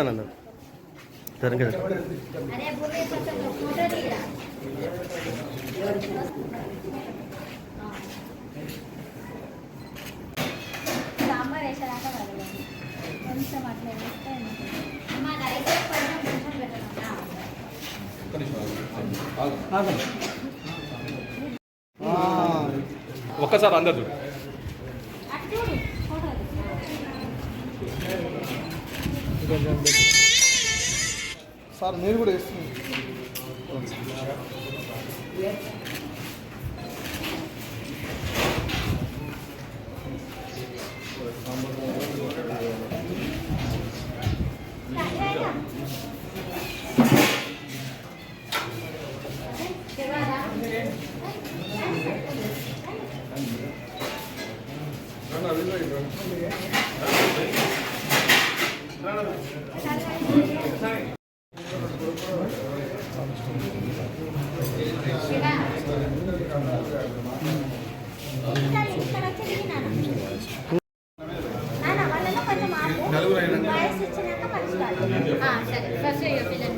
అన్న సరే కదా అరే బుర్రే కొంచెం అట్లా వేస్తే ఒక్కసారి అందరు చూడు. సార్ మీరు కూడా వేస్తున్నారు సరే. ఫస్ట్ పిల్లలు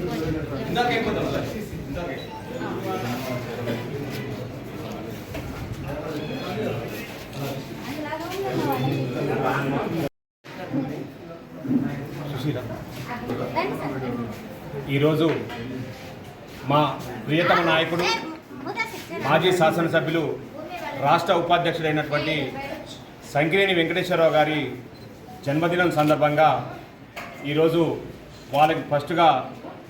ఈరోజు మా ప్రియతమ నాయకుడు మాజీ శాసనసభ్యులు రాష్ట్ర ఉపాధ్యక్షుడైనటువంటి సంకిరేణి వెంకటేశ్వరరావు గారి జన్మదినం సందర్భంగా ఈరోజు వాళ్ళకి ఫస్ట్గా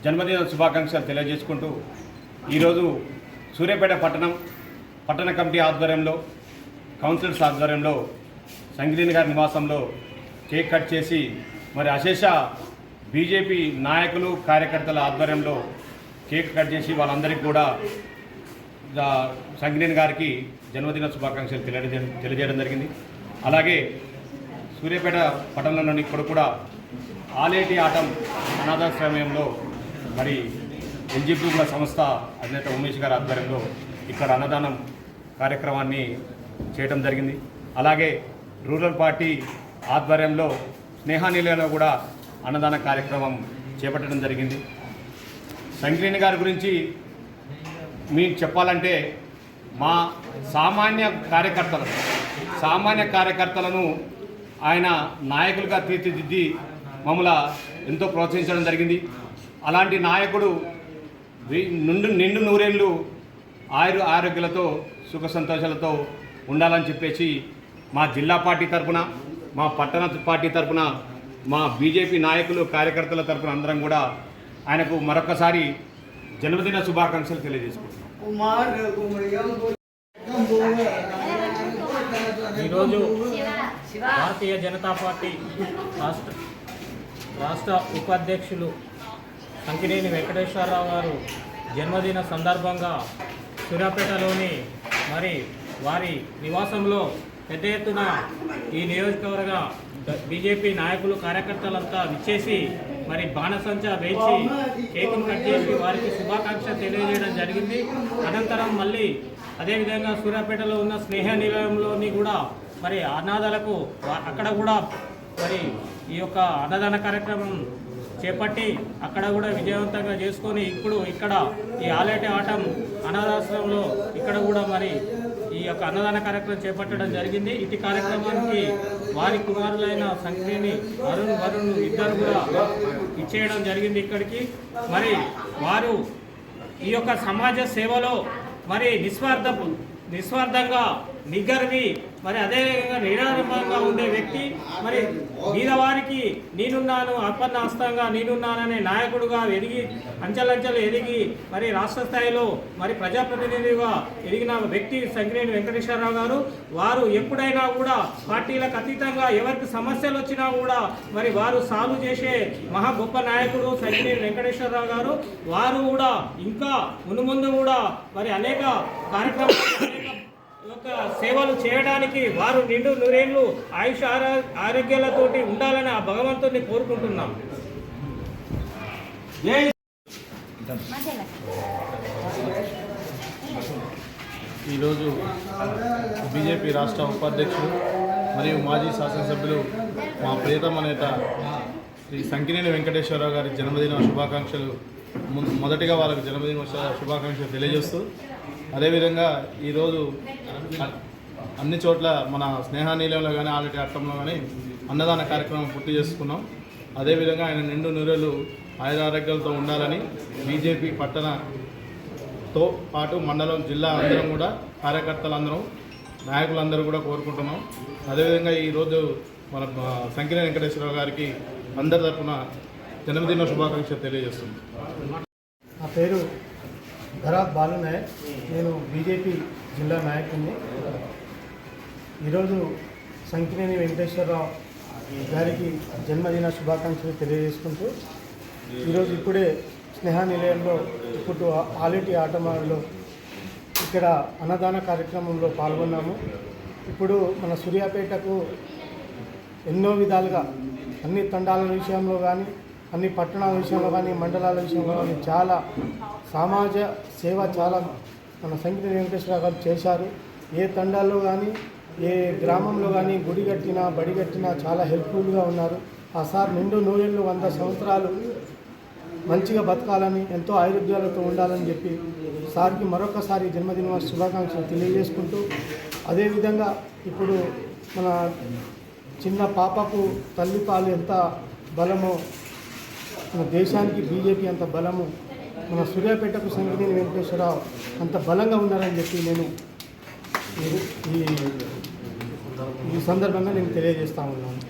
జన్మదిన శుభాకాంక్షలు తెలియజేసుకుంటూ ఈరోజు సూర్యాపేట పట్టణం పట్టణ కమిటీ ఆధ్వర్యంలో కౌన్సిలర్స్ ఆధ్వర్యంలో సంగిరేణి గారి నివాసంలో కేక్ కట్ చేసి మరి అశేష బీజేపీ నాయకులు కార్యకర్తల ఆధ్వర్యంలో కేక్ కట్ చేసి వాళ్ళందరికీ కూడా సంగినేని గారికి జన్మదిన శుభాకాంక్షలు తెలియజేయడం తెలియజేయడం జరిగింది. అలాగే సూర్యాపేట పట్టణంలోని ఇప్పుడు కూడా ఆలేటి ఆటం అనాథాశ్రమంలో మరి ఎన్జిపి సంస్థ అధినేత ఉమేష్ గారి ఆధ్వర్యంలో ఇక్కడ అన్నదానం కార్యక్రమాన్ని చేయడం జరిగింది. అలాగే రూరల్ పార్టీ ఆధ్వర్యంలో స్నేహానిలయంలో కూడా అన్నదాన కార్యక్రమం చేపట్టడం జరిగింది. సంకీర్ణ గారి గురించి మీకు చెప్పాలంటే మా సామాన్య కార్యకర్తలను సామాన్య కార్యకర్తలను ఆయన నాయకులుగా తీర్చిదిద్ది మమ్మల్ని ఎంతో ప్రోత్సహించడం జరిగింది. అలాంటి నాయకుడు నుండి నిండు నూరేళ్ళు ఆయురు ఆరోగ్యాలతో సుఖ సంతోషాలతో ఉండాలని చెప్పేసి మా జిల్లా పార్టీ తరపున మా పట్టణ పార్టీ తరపున మా బీజేపీ నాయకులు కార్యకర్తల తరపున అందరం కూడా ఆయనకు మరొకసారి జన్మదిన శుభాకాంక్షలు తెలియజేసుకుంటున్నాం. ఈరోజు భారతీయ జనతా పార్టీ రాష్ట్ర రాష్ట్ర ఉపాధ్యక్షులు సంకినేని వెంకటేశ్వరరావు గారు జన్మదిన సందర్భంగా సూర్యాపేటలోని మరి వారి నివాసంలో పెద్ద ఎత్తున ఈ నియోజకవర్గ బీజేపీ నాయకులు కార్యకర్తలంతా విచ్చేసి మరి బాణసంచ వేచి కేకును కట్ చేసి వారికి శుభాకాంక్ష తెలియజేయడం జరిగింది. అనంతరం మళ్ళీ అదేవిధంగా సూర్యాపేటలో ఉన్న స్నేహ నిలయంలోని కూడా మరి అనాథాలకు అక్కడ కూడా మరి ఈ యొక్క అన్నదాన కార్యక్రమం చేపట్టి అక్కడ కూడా విజయవంతంగా చేసుకొని ఇప్పుడు ఇక్కడ ఈ ఆలేటి ఆటం అనాథాశ్రమంలో ఇక్కడ కూడా మరి ఈ యొక్క అన్నదాన కార్యక్రమం చేపట్టడం జరిగింది. ఇటు కార్యక్రమానికి వారి కుమారులైన సంఖ్యని అరుణ్ వరుణ్ ఇద్దరు కూడా ఇచ్చేయడం జరిగింది ఇక్కడికి. మరి వారు ఈ యొక్క సమాజ సేవలో మరి నిస్వార్థపు నిస్వార్థంగా నిగ్గరివి. మరి అదేవిధంగా నిరాడంబరంగా ఉండే వ్యక్తి మరి బీదవారికి నేనున్నాను అప్పన్న హస్తంగా నేనున్నాననే నాయకుడుగా ఎదిగి అంచెలంచెలు ఎదిగి మరి రాష్ట్ర స్థాయిలో మరి ప్రజాప్రతినిధిగా ఎదిగిన వ్యక్తి సంగినేని వెంకటేశ్వరరావు గారు వారు ఎప్పుడైనా కూడా పార్టీలకు అతీతంగా ఎవరికి సమస్యలు వచ్చినా కూడా మరి వారు సాల్వ్ చేసే మహా గొప్ప నాయకుడు సంగినేని వెంకటేశ్వరరావు గారు వారు కూడా ఇంకా మునుముందు కూడా మరి అనేక కార్యక్రమాలు యొక్క సేవలు చేయడానికి వారు నిండు నూరేళ్ళు ఆయుష ఆరోగ్యాలతోటి ఉండాలని ఆ భగవంతుని కోరుకుంటున్నాం. ఈరోజు బీజేపీ రాష్ట్ర ఉపాధ్యక్షుడు మరియు మాజీ శాసనసభ్యులు మా ప్రియతమ నేత శ్రీ సంకినేని వెంకటేశ్వరరావు గారి జన్మదిన శుభాకాంక్షలు. మొదటిగా వాళ్ళకి జన్మదిన శుభాకాంక్షలు తెలియజేస్తూ అదేవిధంగా ఈరోజు అన్ని చోట్ల మన స్నేహానీలంలో కానీ ఆలటి అట్టంలో కానీ అన్నదాన కార్యక్రమం పూర్తి చేసుకున్నాం. అదేవిధంగా ఆయన నిండు నూరేళ్ళు ఆయురారోగ్యాలతో ఉండాలని బీజేపీ పట్టణతో పాటు మండలం జిల్లా అందరం కూడా కార్యకర్తలందరం నాయకులందరూ కూడా కోరుకుంటున్నాం. అదేవిధంగా ఈరోజు మన ఆ, వెంకటేశ్వరరావు గారికి అందరి తరఫున జన్మదిన శుభాకాంక్షలు తెలియజేస్తుంది నా పేరు ధర బాలు నాయక్. నేను బీజేపీ జిల్లా నాయకుడిని. ఈరోజు సంకినేని వెంకటేశ్వరరావు గారికి జన్మదిన శుభాకాంక్షలు తెలియజేసుకుంటూ ఈరోజు ఇప్పుడే స్నేహ నిలయంలో ఇప్పుడు ఆలిటి ఆటమాడలో ఇక్కడ అన్నదాన కార్యక్రమంలో పాల్గొన్నాము. ఇప్పుడు మన సూర్యాపేటకు ఎన్నో విధాలుగా అన్ని తండాల విషయంలో కానీ అన్ని పట్టణాల విషయంలో కానీ మండలాల విషయంలో కానీ చాలా సమాజ సేవ చాలా మన సంగీత వెంకటేశ్వర గారు చేశారు. ఏ తండాల్లో కానీ ఏ గ్రామంలో కానీ గుడి కట్టినా బడి కట్టినా చాలా హెల్ప్ఫుల్గా ఉన్నారు. ఆ సార్ నిండు నూరేళ్ళు వంద సంవత్సరాలు మంచిగా బతకాలని ఎంతో ఆయుర్వేదాలతో ఉండాలని చెప్పి సార్కి మరొకసారి జన్మదిన శుభాకాంక్షలు తెలియజేసుకుంటూ అదేవిధంగా ఇప్పుడు మన చిన్న పాపకు తల్లి పాలు ఎంత బలమో మన దేశానికి బీజేపీ అంత బలము మన సూర్యాపేటకు సంగీత వెంకటేశ్వరరావు అంత బలంగా ఉన్నారని చెప్పి నేను ఈ- ఈ సందర్భంగా నేను తెలియజేస్తా ఉన్నాను.